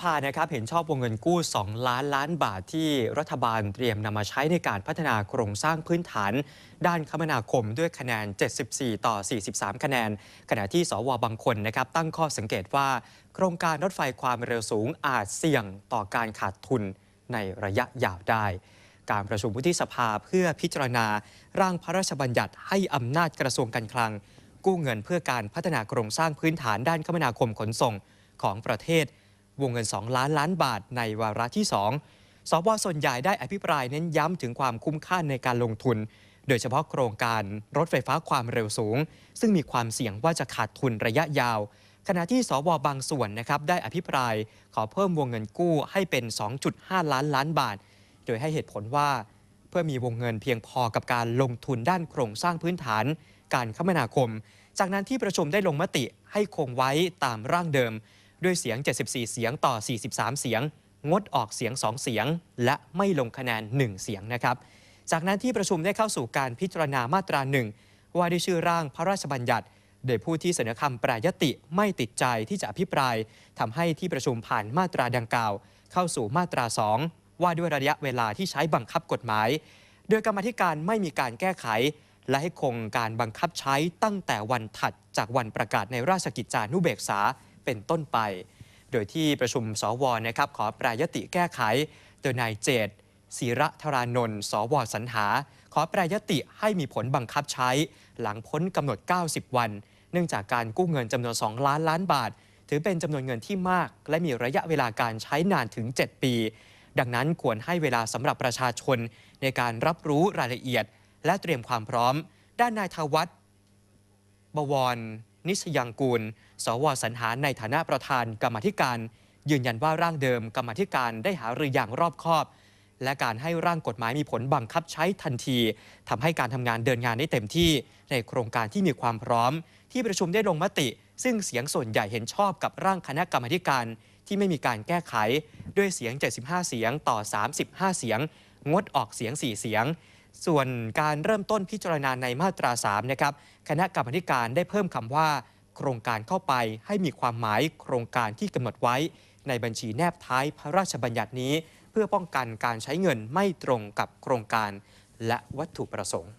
ภานะครับเห็นชอบวงเงินกู้ 2 ล้านล้านบาทที่รัฐบาลเตรียมนำมาใช้ในการพัฒนาโครงสร้างพื้นฐาน ด้านคมนาคมด้วยคะแนน 74 ต่อ 43 คะแนน ขณะที่สวบางคนนะครับตั้งข้อสังเกตว่า โครงการรถไฟความเร็วสูงอาจเสี่ยงต่อการขาดทุนในระยะยาวได้ การประชุมวุฒิสภาเพื่อพิจารณาร่างพระราชบัญญัติให้อำนาจกระทรวงการคลัง กู้เงินเพื่อการพัฒนาโครงสร้างพื้นฐานด้านคมนาคมขนส่งของประเทศ วงเงิน 2 ล้านล้านบาทในวาระที่ 2 สวส่วนใหญ่ได้อภิปรายเน้นย้ำถึงความคุ้มค่าในการลงทุน โดยเฉพาะโครงการรถไฟฟ้าความเร็วสูง ซึ่งมีความเสี่ยงว่าจะขาดทุนระยะยาว ขณะที่สวบางส่วนนะครับได้อภิปรายขอเพิ่มวงเงินกู้ให้เป็น 2.5 ล้านล้านบาท โดยให้เหตุผลว่า เพื่อมีวงเงินเพียงพอกับการลงทุนด้านโครงสร้างพื้นฐาน การคมนาคม จากนั้นที่ประชุมได้ลงมติให้คงไว้ตามร่างเดิม ด้วยเสียง 74 เสียงต่อ 43 เสียง งดออกเสียง 2 เสียง และไม่ลงคะแนน 1 เสียงนะครับ จากนั้นที่ประชุมได้เข้าสู่การพิจารณามาตราหนึ่งว่าด้วยชื่อร่างพระราชบัญญัติ โดยผู้ที่เสนอคำแปรยติไม่ติดใจที่จะอภิปรายทำให้ที่ประชุมผ่านมาตราดังกล่าว เข้าสู่มาตรา 2 ว่าด้วยระยะเวลาที่ใช้บังคับกฎหมาย โดยกรรมธิการไม่มีการแก้ไข และให้คงการบังคับใช้ตั้งแต่วันถัดจากวันประกาศในราชกิจจานุเบกษา เป็นต้นไป โดยที่ประชุมสวนะครับขอปรยติแก้ไข โดยนายเจตศิระธารานนท์สวสรรหา ขอปรยติให้มีผลบังคับใช้ หลังพ้นกำหนด 90 วัน เนื่องจากการกู้เงินจำนวน 2 ล้านล้านบาท ถือเป็นจำนวนเงินที่มาก และมีระยะเวลาการใช้นานถึง 7 ปี ดังนั้นควรให้เวลาสำหรับประชาชน ในการรับรู้รายละเอียด และเตรียมความพร้อม ด้านนายทวัฒน์บวร นิชยังกูล สวสรรหาในฐานะประธานกรรมธิการ ยืนยันว่าร่างเดิมกรรมธิการได้หารืออย่างรอบคอบ และการให้ร่างกฎหมายมีผลบังคับใช้ทันทีทำให้การทำงานเดินงานได้เต็มที่ในโครงการที่มีความพร้อม ที่ประชุมได้ลงมติ ซึ่งเสียงส่วนใหญ่เห็นชอบกับร่างคณะกรรมธิการที่ไม่มีการแก้ไขด้วยเสียง 75 เสียงต่อ 35 เสียง งดออกเสียง 4 เสียง ส่วนการเริ่มต้นพิจารณาในมาตรา3นะครับคณะกรรมาการได้เพิ่มคำว่า โครงการเข้าไปให้มีความหมายโครงการที่กำหนดไว้ ในบัญชีแนบท้ายพระราชบัญญัตินี้ เพื่อป้องกันการใช้เงินไม่ตรงกับโครงการและวัตถุประสงค์